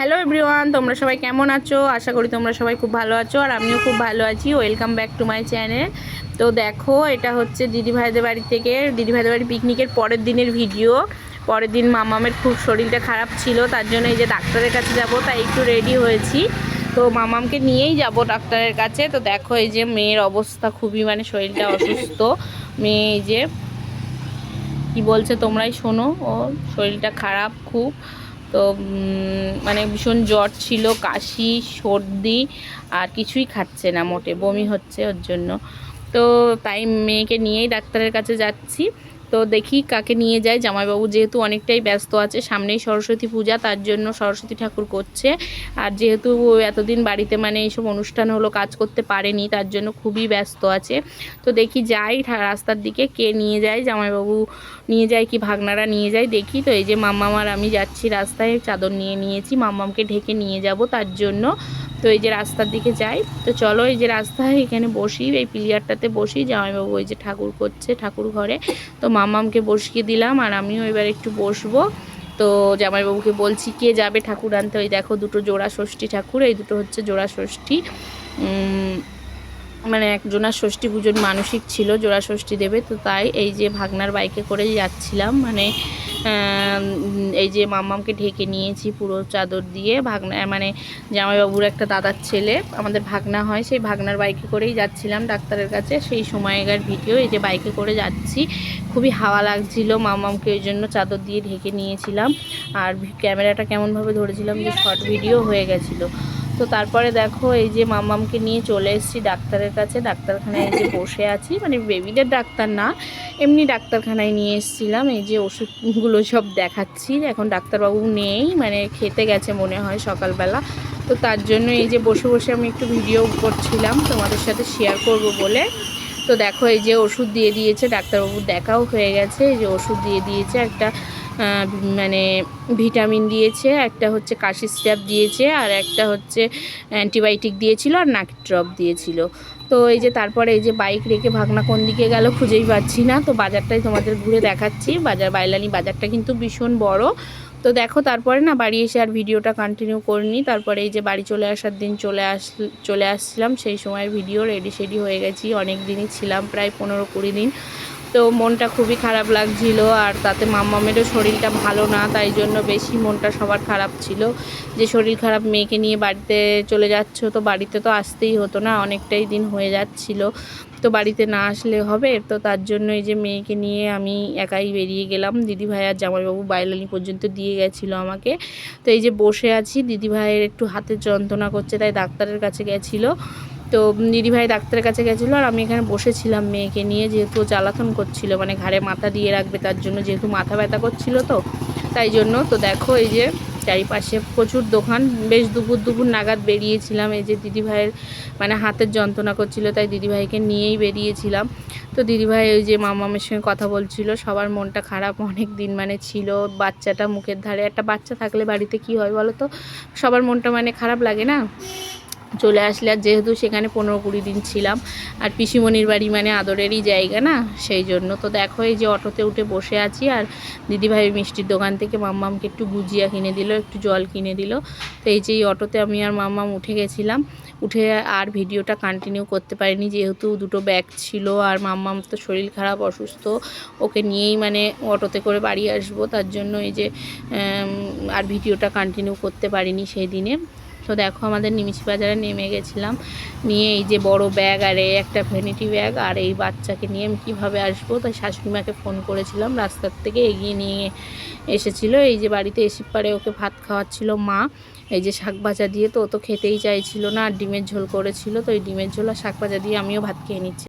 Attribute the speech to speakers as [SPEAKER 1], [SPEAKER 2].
[SPEAKER 1] Hello everyone, তোমরা সবাই কেমন আছো? আশা করি তোমরা সবাই খুব ভালো আছো আর আমিও খুব ভালো আছি। Welcome back to my channel তো দেখো, এটা হচ্ছে দিদি ভাইদের বাড়ি থেকে, দিদি ভাইদের বাড়ি পিকনিকের পরের দিনের ভিডিও পরের দিন মামামের খুব শরীরটা খারাপ ছিল, তার জন্য এই যে ডাক্তারের কাছে যাব, তাই একটু রেডি হয়েছি। তো মামামকে নিয়েই যাব ডাক্তারের কাছে। তো দেখো, এই যে মেয়ের অবস্থা খুবই মানে শরীরটা অসুস্থ। মেয়ে এই যে, কি বলছে তোমরাই শোনো, ও শরীরটা খারাপ খুব। তো মানে ভীষণ জ্বর ছিল, কাশি, সর্দি, আর কিছুই খাচ্ছে না মোটে, বমি হচ্ছে ওর জন্য। তো তাই মেয়েকে নিয়েই ডাক্তারের কাছে যাচ্ছি। তো দেখি কাকে নিয়ে যায়। জামাইবাবু যেহেতু অনেকটাই ব্যস্ত আছে, সামনেই সরস্বতী পূজা, তার জন্য সরস্বতী ঠাকুর করছে। আর যেহেতু এতদিন বাড়িতে মানে এইসব অনুষ্ঠান হলো, কাজ করতে পারেনি, তার জন্য খুবই ব্যস্ত আছে। তো দেখি যাই রাস্তার দিকে কে নিয়ে যায়, জামাইবাবু নিয়ে যায় কি ভাগনারা নিয়ে যায়, দেখি। তো এই যে মাম্মাম আর আমি যাচ্ছি রাস্তায়, চাদর নিয়ে নিয়েছি, মাম্মামকে ঢেকে নিয়ে যাব তার জন্য। তো এই যে রাস্তার দিকে যাই, তো চলো এই যে রাস্তায় এখানে বসি, এই পিলিয়ারটাতে বসি। জামাইবাবু ওই যে ঠাকুর করছে ঠাকুর ঘরে। তো মামামকে বসিয়ে দিলাম আর আমিও এবার একটু বসবো। তো জামাইবাবুকে বলছি, কে যাবে ঠাকুর আনতে? ওই দেখো দুটো জোড়া ষষ্ঠী ঠাকুর, এই দুটো হচ্ছে জোড়া ষষ্ঠী। মানে একজনার ষষ্ঠী পুজোর মানসিক ছিল, জোড়া ষষ্ঠী দেবে, তো তাই এই যে ভাগনার বাইকে করে যাচ্ছিলাম মানে এই যে মাম্মামকে ঢেকে নিয়েছি পুরো চাদর দিয়ে, ভাগনা মানে জামাইবাবুর একটা দাদার ছেলে, আমাদের ভাগনা হয়, সেই ভাগনার বাইকে করেই যাচ্ছিলাম ডাক্তারের কাছে, সেই সময়কার ভিডিও, এই যে বাইকে করে যাচ্ছি, খুবই হাওয়া লাগছিল মামামকে ওই জন্য চাদর দিয়ে ঢেকে নিয়েছিলাম, আর ক্যামেরাটা কেমনভাবে ধরেছিলাম যে শর্ট ভিডিও হয়ে গেছিল। তো তারপরে দেখো এই যে মামামকে নিয়ে চলে এসেছি ডাক্তারের কাছে। ডাক্তারখানায় এই যে বসে আছি। মানে বেবিদের ডাক্তার না এমনি ডাক্তারখানায় নিয়ে এসেছিলাম। এই যে ওষুধগুলো সব দেখাচ্ছি। এখন ডাক্তারবাবু নেই মানে খেতে গেছে মনে হয় সকালবেলা। তো তার জন্য এই যে বসে বসে আমি একটু ভিডিও করছিলাম তোমাদের সাথে শেয়ার করব বলে। তো দেখো এই যে ওষুধ দিয়ে দিয়েছে ডাক্তারবাবুর দেখাও হয়ে গেছে। এই যে ওষুধ দিয়ে দিয়েছে একটা মানে ভিটামিন দিয়েছে, একটা হচ্ছে কাশি স্ট্যাপ দিয়েছে আর একটা হচ্ছে অ্যান্টিবায়োটিক দিয়েছিল আর নাক ড্রপ দিয়েছিল। তো এই যে তারপরে এই যে বাইক রেখে ভাগনা কোন দিকে গেল খুঁজেই পাচ্ছি না। তো বাজারটাই তোমাদের ঘুরে দেখাচ্ছি। বাজার বাইলানি বাজারটা কিন্তু ভীষণ বড়। তো দেখো তারপরে না বাড়ি এসে আর ভিডিওটা কন্টিনিউ করিনি। তারপরে এই যে বাড়ি চলে আসার দিন চলে আস, চলে আসছিলাম। সেই সময়ের ভিডিও রেডি সেডি হয়ে গেছি। অনেক দিনই ছিলাম, প্রায় পনেরো কুড়ি দিন। তো মনটা খুবই খারাপ লাগছিল আর তাতে মাম্মামেরও শরীরটা ভালো না, তাই জন্য বেশি মনটা সবার খারাপ ছিল। যে শরীর খারাপ মেয়েকে নিয়ে বাড়িতে চলে যাচ্ছ তো বাড়িতে তো আসতেই হতো না, অনেকটাই দিন হয়ে যাচ্ছিল। তো বাড়িতে না আসলে হবে, তো তার জন্য এই যে মেয়েকে নিয়ে আমি একাই বেরিয়ে গেলাম। দিদি ভাই আর জামাইবাবু বাইলানি পর্যন্ত দিয়ে গেছিল আমাকে। তো এই যে বসে আছি দিদি ভাইয়ের একটু হাতে যন্ত্রণা করছে, তাই ডাক্তারের কাছে গেছিল। তো দিদিভাই ডাক্তারের কাছে গেছিল আর আমি এখানে বসেছিলাম মেয়েকে নিয়ে, যেহেতু জ্বালাতন করছিল মানে ঘাড়ে মাথা দিয়ে রাখবে, তার জন্য যেহেতু মাথা ব্যথা করছিল তো, তাই জন্য তো দেখো এই যে চারিপাশে প্রচুর দোকান, বেশ দুপুর দুপুর নাগাদ বেরিয়েছিলাম, এই যে দিদিভাইয়ের মানে হাতের যন্ত্রণা করছিল, তাই দিদিভাইকে নিয়েই বেরিয়েছিলাম। তো দিদিভাই ওই যে মামামের সঙ্গে কথা বলছিল, সবার মনটা খারাপ অনেক দিন মানে ছিল, বাচ্চাটা মুখের ধারে, একটা বাচ্চা থাকলে বাড়িতে কি হয় বলো তো? সবার মনটা মানে খারাপ লাগে না? চলে আসলে আর যেহেতু সেখানে পনেরো কুড়ি দিন ছিলাম, আর পিসিমণির বাড়ি মানে আদরেরই জায়গা না, সেই জন্য। তো দেখো এই যে অটোতে উঠে বসে আছি, আর দিদিভাই মিষ্টির দোকান থেকে মাম্মামকে একটু গুজিয়া কিনে দিল, একটু জল কিনে দিল। তো এই যে এই অটোতে আমি আর মাম্মাম উঠে গেছিলাম, উঠে আর ভিডিওটা কন্টিনিউ করতে পারিনি, যেহেতু দুটো ব্যাগ ছিল, আর মাম্মাম তো শরীর খারাপ, অসুস্থ, ওকে নিয়েই মানে অটোতে করে বাড়ি আসব, তার জন্য এই যে আর ভিডিওটা কন্টিনিউ করতে পারিনি সেই দিনে। তো দেখো আমাদের নিমিষি বাজারে নেমে গেছিলাম। নিয়ে এই যে বড় ব্যাগ আর এই একটা ভ্যানিটি ব্যাগ আর এই বাচ্চাকে নিয়ে আমি কীভাবে আসব? তাই শাশুড়িমাকে ফোন করেছিলাম, রাস্তার থেকে এগিয়ে নিয়ে এসেছিল। এই যে বাড়িতে এসে পারে ওকে ভাত খাওয়াচ্ছিল মা। এই যে শাক ভাজা দিয়ে তো ও তো খেতেই চাইছিল না, আর ডিমের ঝোল করেছিল। তো এই ডিমের ঝোল আর শাক ভাজা দিয়ে আমিও ভাত খেয়ে নিচ্ছি।